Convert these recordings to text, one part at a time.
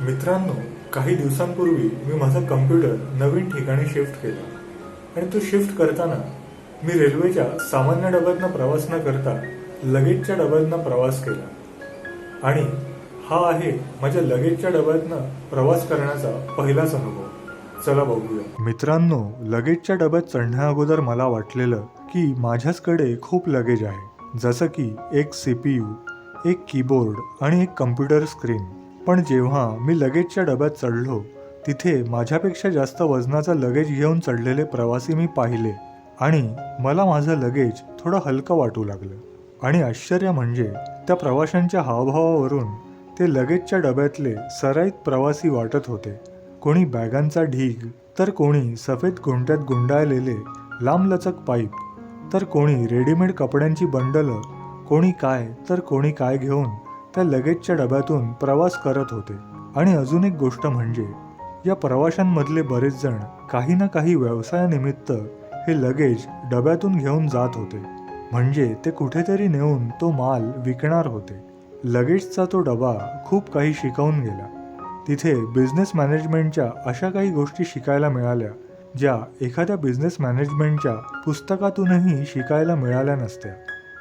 मित्रांनो काही दिवसांपूर्वी मी माझा कम्प्युटर नवीन ठिकाणी शिफ्ट केला. आणि तो शिफ्ट करताना मी रेल्वेच्या सामान्य डब्यातनं प्रवास न करता लगेजच्या डब्यातनं प्रवास केला. आणि हा आहे माझ्या लगेजच्या डब्यातनं प्रवास करण्याचा पहिलाच अनुभव चला बघूया. मित्रांनो लगेजच्या डब्यात चढण्या अगोदर मला वाटलेलं की माझ्याचकडे खूप लगेज आहे. जसं की एक सीपीयू एक कीबोर्ड आणि एक कम्प्युटर स्क्रीन पण जेव्हा मी लगेजच्या डब्यात चढलो तिथे माझ्यापेक्षा जास्त वजनाचा लगेज घेऊन चढलेले प्रवासी मी पाहिले आणि मला माझं लगेज थोडं हलकं वाटू लागलं. आणि आश्चर्य म्हणजे त्या प्रवाशांच्या हावभावावरून ते लगेजच्या डब्यातले सराईत प्रवासी वाटत होते. कोणी बॅगांचा ढीग तर कोणी सफेद गुंट्यात गुंडाळलेले लांबलचक पाईप तर कोणी रेडीमेड कपड्यांची बंडलं कोणी काय तर कोणी काय घेऊन त्या लगेजच्या डब्यातून प्रवास करत होते. आणि अजून एक गोष्ट म्हणजे या प्रवाशांमधले बरेच जण काही ना काही व्यवसायानिमित्त हे लगेज डब्यातून घेऊन जात होते. म्हणजे ते कुठेतरी नेऊन तो माल विकणार होते. लगेजचा तो डबा खूप काही शिकवून गेला. तिथे बिझनेस मॅनेजमेंटच्या अशा काही गोष्टी शिकायला मिळाल्या ज्या एखाद्या बिझनेस मॅनेजमेंटच्या पुस्तकातूनही शिकायला मिळाल्या नसत्या.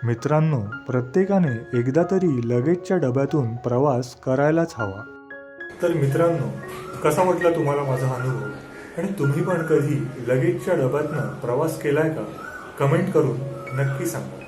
मित्रांनो प्रत्येकाने एकदा तरी लगेजच्या डब्यातून प्रवास करायलाच हवा. तर मित्रांनो कसा वाटला तुम्हाला माझा अनुभव? आणि तुम्ही पण कधी लगेजच्या डब्यातनं प्रवास केलाय का? कमेंट करून नक्की सांगा.